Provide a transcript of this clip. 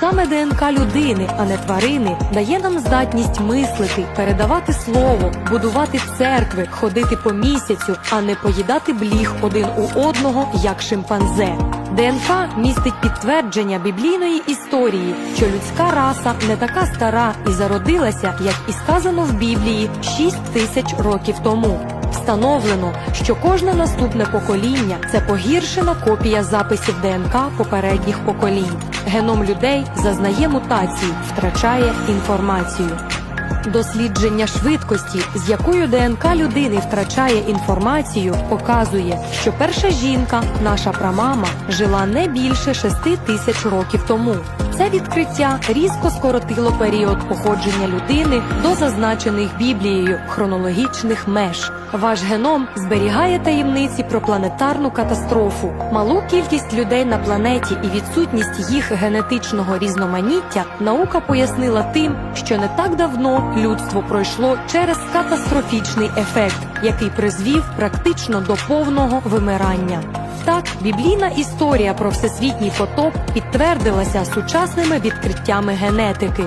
Саме ДНК людини, а не тварини, дає нам здатність мислити, передавати слово, будувати церкви, ходити по місяцю, а не поїдати бліг один у одного, як шимпанзе. ДНК містить підтвердження біблійної історії, що людська раса не така стара і зародилася, як і сказано в Біблії 6 тисяч років тому. Встановлено, що кожне наступне покоління це погіршена копія записів ДНК попередніх поколінь. Геном людей зазнає мутацій, втрачає інформацію. Дослідження швидкості, з якою ДНК людини втрачає інформацію, показує, що перша жінка, наша прамама, жила не більше 6 тисяч років тому. Це відкриття різко скоротило період походження людини до зазначених Біблією хронологічних меж. Ваш геном зберігає таємниці про планетарну катастрофу, малу кількість людей на планеті і відсутність їх генетичного різноманіття наука пояснила тим, що не так давно людство пройшло через катастрофічний ефект, який призвів практично до повного вимирання. Так, біблійна історія про всесвітній потоп підтвердилася сучасними відкриттями генетики.